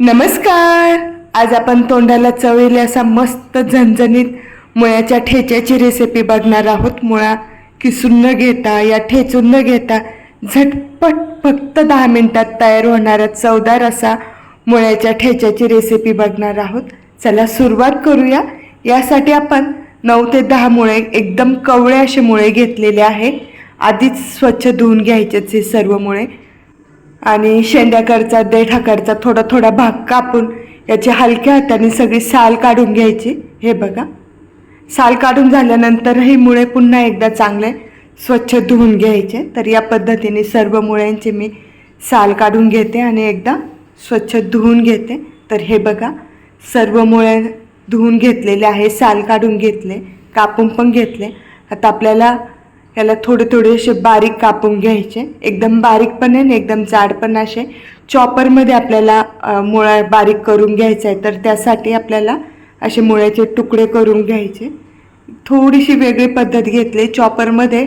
नमस्कार. आज आपण तोंडाला चवेल असा मस्त झणझणीत मुळ्याच्या ठेच्याची रेसिपी बघणार आहोत. मुळा किसून न घेता या ठेचून न घेता झटपट फक्त दहा मिनिटात तयार होणारा चवदार असा मुळ्याच्या ठेच्याची रेसिपी बघणार आहोत. चला सुरुवात करूया. यासाठी आपण नऊ ते दहा मुळे एकदम कवळे असे मुळे घेतलेले आहे. आधीच स्वच्छ धुवून घ्यायचेच हे सर्व मुळे. आणि शेंड्याकडचा देठाकडचा थोडा थोडा भाग कापून याची हलक्या हाताने सगळी साल काढून घ्यायची. हे बघा. साल काढून झाल्यानंतरही मुळे पुन्हा एकदा चांगले स्वच्छ धुवून घ्यायचे. तर या पद्धतीने सर्व मुळ्यांची मी साल काढून घेते आणि एकदा स्वच्छ धुवून घेते. तर हे बघा. सर्व मुळे धुवून घेतलेले आहे साल काढून घेतले कापून पण घेतले. आता आपल्याला याला थोडे थोडे असे बारीक कापून घ्यायचे. एकदम बारीक पण आहे आणि एकदम जाड पण असे. चॉपरमध्ये आपल्याला मुळा बारीक करून घ्यायचा आहे तर त्यासाठी आपल्याला असे मुळ्याचे तुकडे करून घ्यायचे. थोडीशी वेगळी पद्धत घेतली. चॉपरमध्ये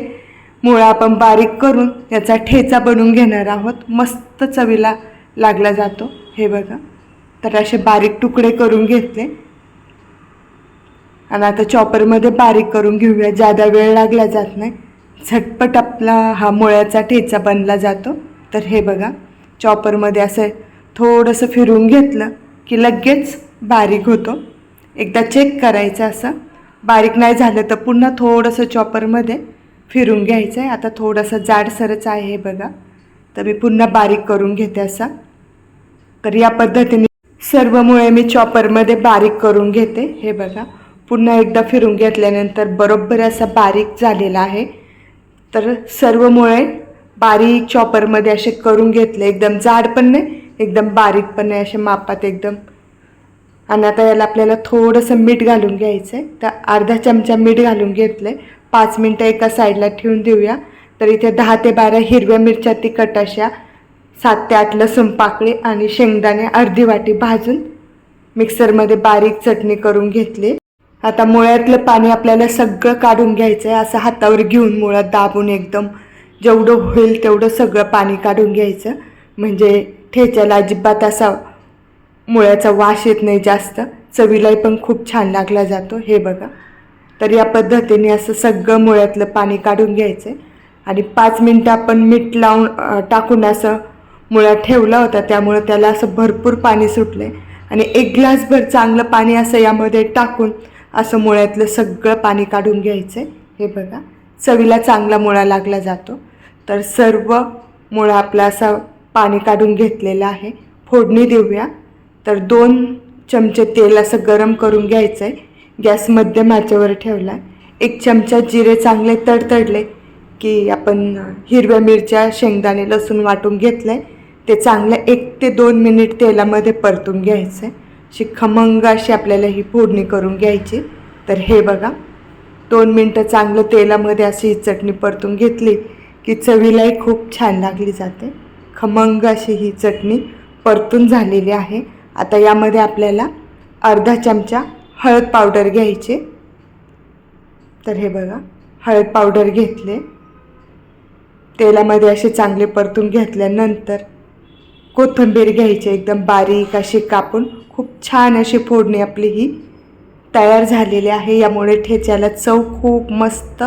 मुळा आपण बारीक करून याचा ठेचा बनवून घेणार आहोत. मस्त चवीला लागला जातो. हे बघा. तर असे बारीक तुकडे करून घेतले. आणि आता चॉपरमध्ये बारीक करून घेऊया. ज्यादा वेळ लागला जात नाही. झटपट आपला हा मुळ्याचा ठेचा बनला जातो. तर हे बघा चॉपरमध्ये असं थोडंसं फिरून घेतलं की लगेच बारीक होतो. एकदा चेक करायचं असं. बारीक नाही झालं तर पुन्हा थोडंसं चॉपरमध्ये फिरून घ्यायचं आहे आता थोडंसं जाडसरच आहे हे बघा. तर मी पुन्हा बारीक करून घेते असा. तर या पद्धतीने सर्व मुळे मी चॉपरमध्ये बारीक करून घेते. हे बघा पुन्हा एकदा फिरून घेतल्यानंतर बरोबर असा बारीक झालेला आहे. तर सर्व मुळे बारीक चॉपरमध्ये असे करून घेतले. एकदम जाड पण नाही एकदम बारीक पण नाही असे मापात एकदम. आणि आता याला आपल्याला थोडंसं मीठ घालून घ्यायचं आहे तर अर्धा चमचा मीठ घालून घेतलं आहे पाच मिनटं एका साईडला ठेवून देऊया. तर इथे दहा ते बारा हिरव्या मिरच्या तिखट अशा सात ते आठ लसूण पाकळी आणि शेंगदाणे अर्धी वाटी भाजून मिक्सरमध्ये बारीक चटणी करून घेतली. आता मुळ्यातलं पाणी आपल्याला सगळं काढून घ्यायचं आहे असं हातावर घेऊन मुळात दाबून एकदम जेवढं होईल तेवढं सगळं पाणी काढून घ्यायचं. म्हणजे ठेच्याला अजिबात असा मुळ्याचा वास येत नाही जास्त. चवीलाही पण खूप छान लागला जातो हे बघा. तर या पद्धतीने असं सगळं मुळ्यातलं पाणी काढून घ्यायचं आहे आणि पाच मिनटं आपण मीठ लावून टाकून असं मुळ्यात ठेवला होता त्यामुळं त्याला असं भरपूर पाणी सुटलं आहे आणि एक ग्लासभर चांगलं पाणी असं यामध्ये टाकून असं मुळ्यातलं सगळं पाणी काढून घ्यायचं आहे हे बघा चवीला चांगला मुळा लागला जातो. तर सर्व मुळा आपला असा पाणी काढून घेतलेला आहे. फोडणी देऊया. तर दोन चमचे तेल असं गरम करून घ्यायचं आहे गॅस मध्यम आचेवर ठेवला. एक चमचा जिरे चांगले तडतडले की आपण हिरव्या मिरच्या शेंगदाणे लसूण वाटून घेतलं आहे ते चांगलं एक ते दोन मिनिट तेलामध्ये परतून घ्यायचं आहे अशी खमंग अशी आपल्याला ही फोडणी करून घ्यायची. तर हे बघा दोन मिनटं चांगलं तेलामध्ये अशी ही चटणी परतून घेतली की चवीलाही खूप छान लागली जाते. खमंग अशी ही चटणी परतून झालेली आहे. आता यामध्ये आपल्याला अर्धा चमचा हळद पावडर घ्यायची. तर हे बघा हळद पावडर घेतले. तेलामध्ये असे चांगले परतून घेतल्यानंतर कोथिंबीर घ्यायची एकदम बारीक अशी कापून खूप छान अशी फोडणी आपली ही तयार झालेली आहे. यामुळे ठेच्याला चव खूप मस्त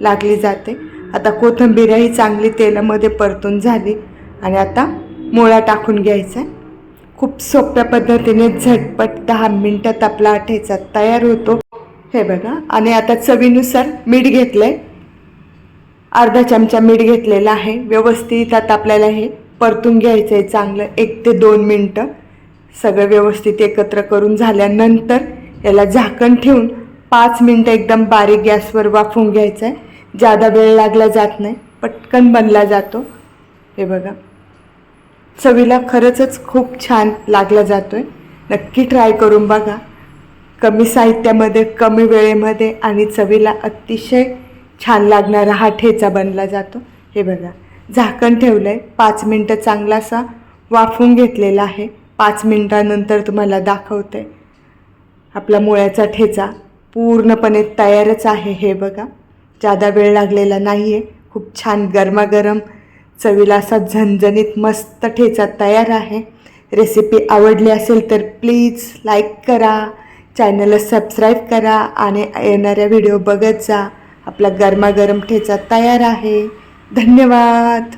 लागली जाते. आता कोथिंबीरही चांगली तेलामध्ये परतून झाली आणि आता मुळा टाकून घ्यायचा आहे. खूप सोप्या पद्धतीने झटपट दहा मिनटात आपला ठेचा तयार होतो. हे बघा आणि आता चवीनुसार मीठ घेतलं आहे अर्धा चमचा मीठ घेतलेला आहे. व्यवस्थित आता आपल्याला हे परतून घ्यायचं आहे चांगलं. एक ते दोन मिनटं सगळं व्यवस्थित एकत्र करून झाल्यानंतर याला झाकण ठेवून पाच मिनटं एकदम बारीक गॅसवर वाफवून घ्यायचं आहे जादा वेळ लागला जात नाही. पटकन बनला जातो. हे बघा. चवीला खरंचच खूप छान लागला जातो आहे नक्की ट्राय करून बघा. कमी साहित्यामध्ये कमी वेळेमध्ये आणि चवीला अतिशय छान लागणारा हा ठेचा बनला जातो. हे बघा. झाकण ठेवलं आहे पाच मिनटं चांगलासा वाफवून घेतलेला आहे. पाच मिनटानंतर तुम्हाला दाखवते. आपला मुळ्याचा ठेचा पूर्णपणे तयारच आहे हे बघा. जादा वेळ लागलेला नाही आहे खूप छान गरमागरम चवीला असा झणझणीत मस्त ठेचा तयार आहे. रेसिपी आवडली असेल तर प्लीज लाईक करा चॅनलला सबस्क्राईब करा आणि येणाऱ्या व्हिडिओ बघत जा. आपला गरमागरम ठेचा तयार आहे. धन्यवाद.